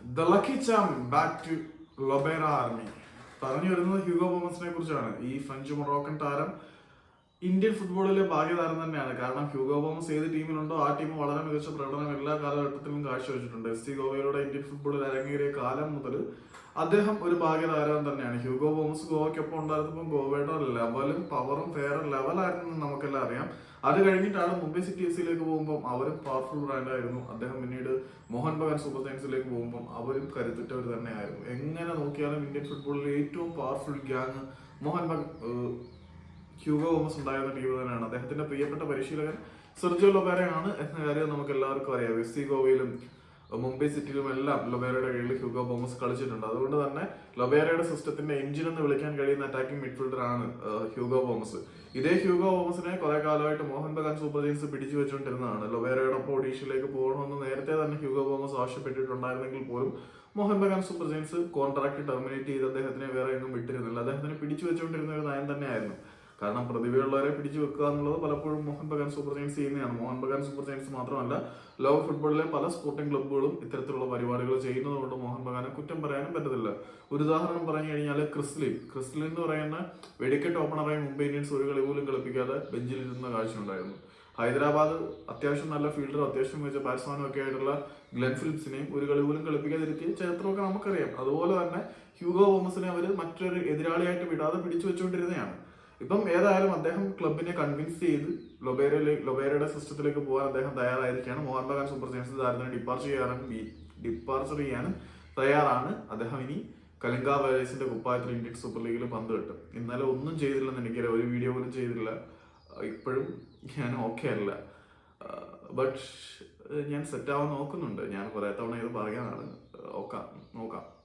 The lucky charm back to Lobera army പറഞ്ഞു വരുന്നത് Hugo ബോമസിനെ കുറിച്ചാണ്. ഈ ഫ്രഞ്ച് മൊറോക്കൻ താരം ഇന്ത്യൻ ഫുട്ബോളിലെ ഭാഗ്യതാരം തന്നെയാണ്. കാരണം ഹ്യൂഗോ ബോമസ് ഏത് ടീമിലുണ്ടോ ആ ടീം വളരെ മികച്ച പ്രകടനം എല്ലാ കാലഘട്ടത്തിലും കാഴ്ചവെച്ചിട്ടുണ്ട്. എസ് സി ഗോവയിലൂടെ ഇന്ത്യൻ ഫുട്ബോളിൽ അരങ്ങേറിയ കാലം മുതൽ അദ്ദേഹം ഒരു ഭാഗ്യതാരം തന്നെയാണ്. ഹ്യൂഗോ ബോമസ് ഗോവയ്ക്കൊപ്പം ഉണ്ടായിരുന്നപ്പോൾ ഗോവയുടെ ലെവലും പവറും ഫെയർ ലെവലായിരുന്നു നമുക്കെല്ലാം അറിയാം. അത് കഴിഞ്ഞിട്ടാണ് മുംബൈ സിറ്റി എഫ് സിയിലേക്ക് പോകുമ്പോൾ അവരും പവർഫുൾ ബ്രാൻഡായിരുന്നു അദ്ദേഹം പിന്നീട് മോഹൻ ബഗാൻ സൂപ്പർ ജയൻസിലേക്ക് പോകുമ്പോൾ അവരും കരുത്തുറ്റവർ തന്നെയായിരുന്നു. എങ്ങനെ നോക്കിയാലും ഇന്ത്യൻ ഫുട്ബോളിലെ ഏറ്റവും പവർഫുൾ ഗ്യാങ് മോഹൻ ഭഗ് ഹ്യൂഗോ തോമസ് ഉണ്ടായിരുന്ന ടീം തന്നെയാണ്. അദ്ദേഹത്തിന്റെ പ്രിയപ്പെട്ട പരിശീലകൻ സെർജിയോ ലൊബേരയാണ് എന്ന കാര്യം നമുക്ക് എല്ലാവർക്കും അറിയാം. എഫ് സി ഗോവയിലും മുംബൈ സിറ്റിയിലും എല്ലാം ലൊബേരയുടെ കീഴിൽ ഹ്യൂഗോ ബോമസ് കളിച്ചിട്ടുണ്ട്. അതുകൊണ്ട് തന്നെ ലൊബേരയുടെ സിസ്റ്റത്തിന്റെ എഞ്ചിൻ എന്ന് വിളിക്കാൻ കഴിയുന്ന അറ്റാക്കിംഗ് മിഡ്ഫീൽഡർ ആണ് ഹ്യൂഗോ ബോമസ്. ഇതേ ഹ്യൂഗോ ബോമസിനെ കുറെ കാലമായിട്ട് മോഹൻ ബഗാൻ സൂപ്പർ ജെയിൻസ് പിടിച്ചു വെച്ചുകൊണ്ടിരുന്നതാണ് ലൊബേരയോടൊപ്പം ഒഡീഷയിലേക്ക് പോകണമെന്ന് നേരത്തെ തന്നെ ഹ്യൂഗോ ബോമസ് ആവശ്യപ്പെട്ടിട്ടുണ്ടായിരുന്നെങ്കിൽ പോലും Mohun Bagan super giants contract terminate ചെയ്ത് അദ്ദേഹത്തിനെ വേറെ എങ്ങും വിട്ടിരുന്നില്ല. അദ്ദേഹത്തിനെ പിടിച്ചു വെച്ചുകൊണ്ടിരുന്ന ഒരു നയം തന്നെയായിരുന്നു. കാരണം പ്രതിഭയുള്ളവരെ പിടിച്ചു വെക്കുക എന്നുള്ളത് പലപ്പോഴും മോഹൻ ബഗാൻ സൂപ്പർ ജയൻസ് ചെയ്യുന്നതാണ്. മോഹൻ ബഗാൻ സൂപ്പർ ജയൻസ് മാത്രമല്ല ലോക ഫുട്ബോളിലെ പല സ്പോർട്ടിംഗ് ക്ലബ്ബുകളും ഇത്തരത്തിലുള്ള പരിപാടികൾ ചെയ്യുന്നതുകൊണ്ട് മോഹൻ ബഗാനെ കുറ്റം പറയാനും പറ്റത്തില്ല. ഒരു ഉദാഹരണം പറഞ്ഞു കഴിഞ്ഞാൽ ക്രിസ്ലിൻ. ക്രിസ്ലിൻ എന്ന് പറയുന്ന വെടിക്കെട്ട് ഓപ്പണറായി മുംബൈ ഇന്ത്യൻസ് ഒരു കളി പോലും കളിപ്പിക്കാതെ ബെഞ്ചിലിരുന്ന കാഴ്ചയുണ്ടായിരുന്നു. ഹൈദരാബാദ് അത്യാവശ്യം നല്ല ഫീൽഡർ അത്യാവശ്യം മികച്ച ബാറ്റ്സ്മാനും ഒക്കെ ആയിട്ടുള്ള ഗ്ലെൻ ഫിലിപ്സിനെയും ഒരു കളി പോലും കളിപ്പിക്കാതിരിക്കുക ചരിത്രമൊക്കെ നമുക്കറിയാം. അതുപോലെ തന്നെ ഹ്യൂഗോ തോമസിനെ അവർ മറ്റൊരു എതിരാളിയായിട്ട് വിടാതെ പിടിച്ചു വെച്ചുകൊണ്ടിരുന്നതാണ്. ഇപ്പം ഏതായാലും അദ്ദേഹം ക്ലബിനെ കൺവിൻസ് ചെയ്ത് ലൊബേരയിലെ ലൊബേരയുടെ സിസ്റ്റത്തിലേക്ക് പോകാൻ അദ്ദേഹം തയ്യാറായിരിക്കുകയാണ്. മോഹൻ ബഗാൻ സൂപ്പർ ജയൻസ് താരത്തിന് ഡിപ്പാർച്ചർ ചെയ്യാനും ഡിപ്പാർച്ചർ ചെയ്യാനും തയ്യാറാണ്. അദ്ദേഹം ഇനി കലിംഗ വൈറസിന്റെ കുപ്പായത്തിൽ ഇന്ത്യൻ സൂപ്പർ ലീഗിൽ പന്ത് കിട്ടും. ഇന്നലെ ഒന്നും ചെയ്തില്ലെന്ന് എനിക്കറിയാം. ഒരു വീഡിയോ പോലും ചെയ്തില്ല. ഇപ്പോഴും ഞാൻ ഓക്കെ അല്ല. ബട്ട് ഞാൻ സെറ്റ് ആവാൻ നോക്കുന്നുണ്ട്. ഞാൻ കുറെ തവണ ഇത് പറയാനാണ്. നോക്കാം നോക്കാം.